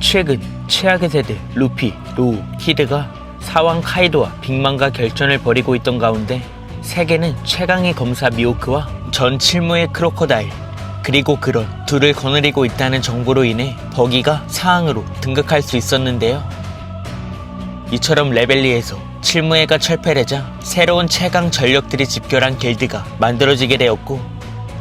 최근 최악의 세대 루피, 로우, 키드가 사왕 카이도와 빅만과 결전을 벌이고 있던 가운데 세계는 최강의 검사 미호크와 전 칠무의 크로코다일 그리고 그런 둘을 거느리고 있다는 정보로 인해 버기가 사항으로 등극할 수 있었는데요. 이처럼 레벨리에서 칠무회가 철폐되자 새로운 최강 전력들이 집결한 길드가 만들어지게 되었고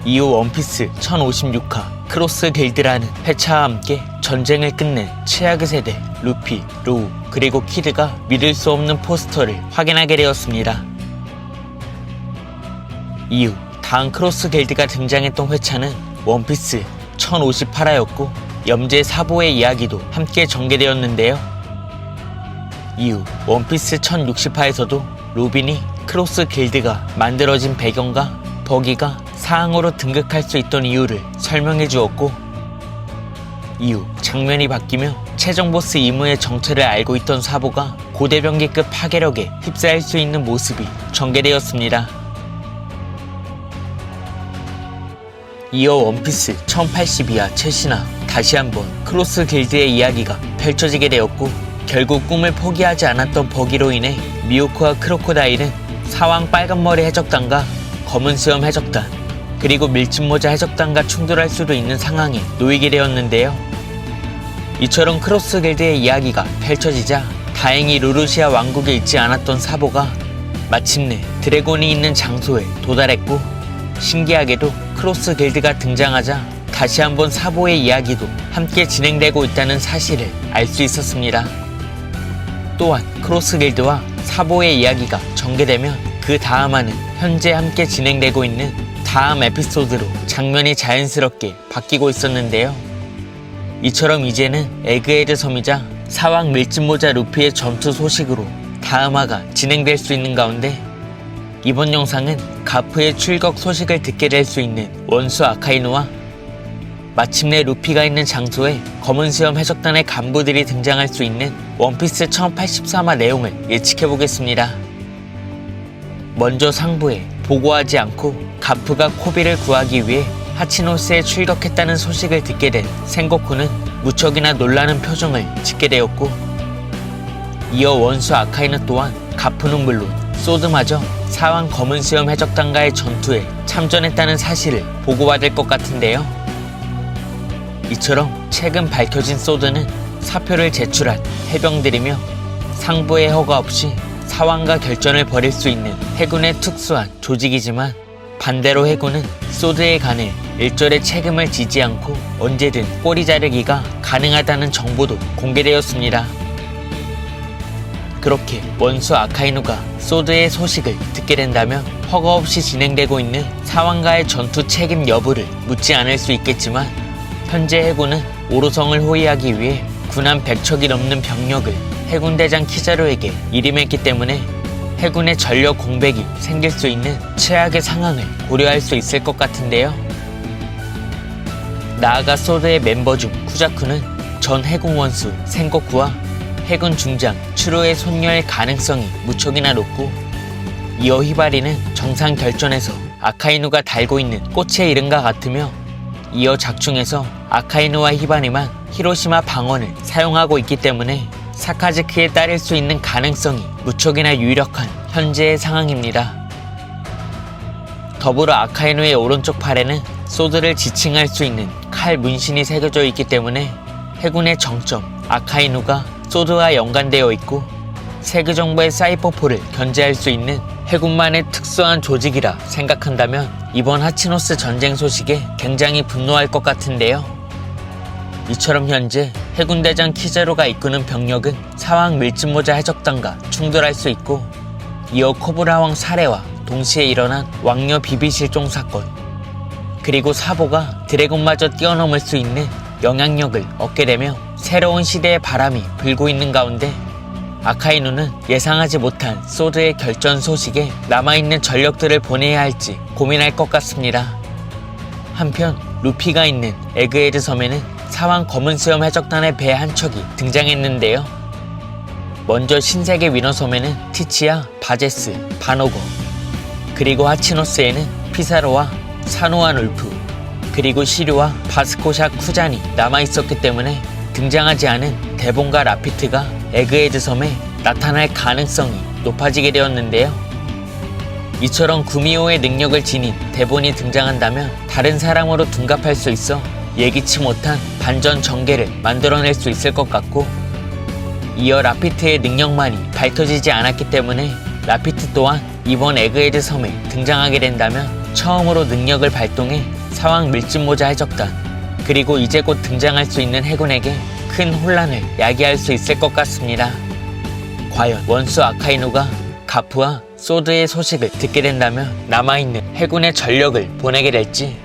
이후 원피스 1056화 크로스 길드라는 회차와 함께 전쟁을 끝낸 최악의 세대 루피, 로우 그리고 키드가 믿을 수 없는 포스터를 확인하게 되었습니다. 이후 다음 크로스 길드가 등장했던 회차는 원피스 1058화였고 염제 사보의 이야기도 함께 전개되었는데요. 이후 원피스 1060화에서도 로빈이 크로스 길드가 만들어진 배경과 버기가 사항으로 등극할 수 있던 이유를 설명해 주었고 이후 장면이 바뀌며 최종 보스 이무의 정체를 알고 있던 사보가 고대병기급 파괴력에 휩싸일 수 있는 모습이 전개되었습니다. 이어 원피스 1082화 최신화 다시 한번 크로스 길드의 이야기가 펼쳐지게 되었고 결국 꿈을 포기하지 않았던 버기로 인해 미오코와 크로코다일은 사왕 빨간머리 해적단과 검은 수염 해적단 그리고 밀짚모자 해적단과 충돌할 수도 있는 상황에 놓이게 되었는데요. 이처럼 크로스 길드의 이야기가 펼쳐지자 다행히 루루시아 왕국에 있지 않았던 사보가 마침내 드래곤이 있는 장소에 도달했고 신기하게도 크로스 길드가 등장하자 다시 한번 사보의 이야기도 함께 진행되고 있다는 사실을 알 수 있었습니다. 또한 크로스 길드와 사보의 이야기가 전개되면 그 다음화는 현재 함께 진행되고 있는 다음 에피소드로 장면이 자연스럽게 바뀌고 있었는데요. 이처럼 이제는 에그헤드 섬이자 사왕 밀짚모자 루피의 전투 소식으로 다음화가 진행될 수 있는 가운데 이번 영상은 가프의 출격 소식을 듣게 될 수 있는 원수 아카이누와 마침내 루피가 있는 장소에 검은 수염 해적단의 간부들이 등장할 수 있는 원피스 1083화 내용을 예측해 보겠습니다. 먼저 상부에 보고하지 않고 가프가 코비를 구하기 위해 하치노스에 출격했다는 소식을 듣게 된 생고쿠는 무척이나 놀라는 표정을 짓게 되었고 이어 원수 아카이누 또한 가프는 물론 소드마저 사왕 검은 수염 해적단과의 전투에 참전했다는 사실을 보고받을 것 같은데요. 이처럼 최근 밝혀진 소드는 사표를 제출한 해병들이며 상부의 허가 없이 사왕과 결전을 벌일 수 있는 해군의 특수한 조직이지만 반대로 해군은 소드에 관해 일절의 책임을 지지 않고 언제든 꼬리 자르기가 가능하다는 정보도 공개되었습니다. 그렇게 원수 아카이누가 소드의 소식을 듣게 된다면 허가 없이 진행되고 있는 사왕과의 전투 책임 여부를 묻지 않을 수 있겠지만 현재 해군은 오로성을 호위하기 위해 군함 100척이 넘는 병력을 해군대장 키자로에게 일임했기 때문에 해군의 전력 공백이 생길 수 있는 최악의 상황을 고려할 수 있을 것 같은데요. 나아가 소드의 멤버 중 쿠자쿠는 전 해군 원수 생고쿠와 해군 중장 추로의 손녀일 가능성이 무척이나 높고 이어 히바리는 정상 결전에서 아카이누가 달고 있는 꽃의 이름과 같으며 이어 작중에서 아카이누와 히바리만 히로시마 방언을 사용하고 있기 때문에 사카즈키에 따를 수 있는 가능성이 무척이나 유력한 현재의 상황입니다. 더불어 아카이누의 오른쪽 팔에는 소드를 지칭할 수 있는 칼 문신이 새겨져 있기 때문에 해군의 정점 아카이누가 소드와 연관되어 있고 세계 정부의 사이퍼포를 견제할 수 있는 해군만의 특수한 조직이라 생각한다면 이번 하치노스 전쟁 소식에 굉장히 분노할 것 같은데요. 이처럼 현재 해군대장 키제로가 이끄는 병력은 사왕 밀짚모자 해적단과 충돌할 수 있고 이어 코브라왕 사례와 동시에 일어난 왕녀 비비 실종 사건 그리고 사보가 드래곤마저 뛰어넘을 수 있는 영향력을 얻게 되며 새로운 시대의 바람이 불고 있는 가운데 아카이누는 예상하지 못한 소드의 결전 소식에 남아있는 전력들을 보내야 할지 고민할 것 같습니다. 한편 루피가 있는 에그헤드 섬에는 사왕 검은 수염 해적단의 배 한 척이 등장했는데요. 먼저 신세계 위너섬에는 티치야, 바제스, 바노거 그리고 하치노스에는 피사로와 사노와 울프 그리고 시류와 바스코샤 쿠잔이 남아있었기 때문에 등장하지 않은 대본과 라피트가 에그헤드 섬에 나타날 가능성이 높아지게 되었는데요. 이처럼 구미호의 능력을 지닌 대본이 등장한다면 다른 사람으로 둔갑할 수 있어 예기치 못한 반전 전개를 만들어낼 수 있을 것 같고 이어 라피트의 능력만이 밝혀지지 않았기 때문에 라피트 또한 이번 에그헤드 섬에 등장하게 된다면 처음으로 능력을 발동해 상황 밀집모자 해적단 그리고 이제 곧 등장할 수 있는 해군에게 큰 혼란을 야기할 수 있을 것 같습니다. 과연 원수 아카이누가 가프와 소드의 소식을 듣게 된다면 남아있는 해군의 전력을 보내게 될지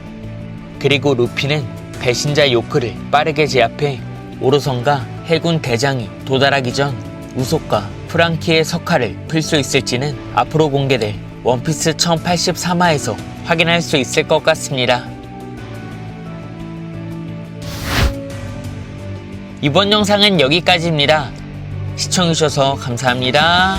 그리고 루피는 배신자 요크를 빠르게 제압해 오로선과 해군 대장이 도달하기 전 우속과 프랑키의 석화를 풀 수 있을지는 앞으로 공개될 원피스 1083화에서 확인할 수 있을 것 같습니다. 이번 영상은 여기까지입니다. 시청해주셔서 감사합니다.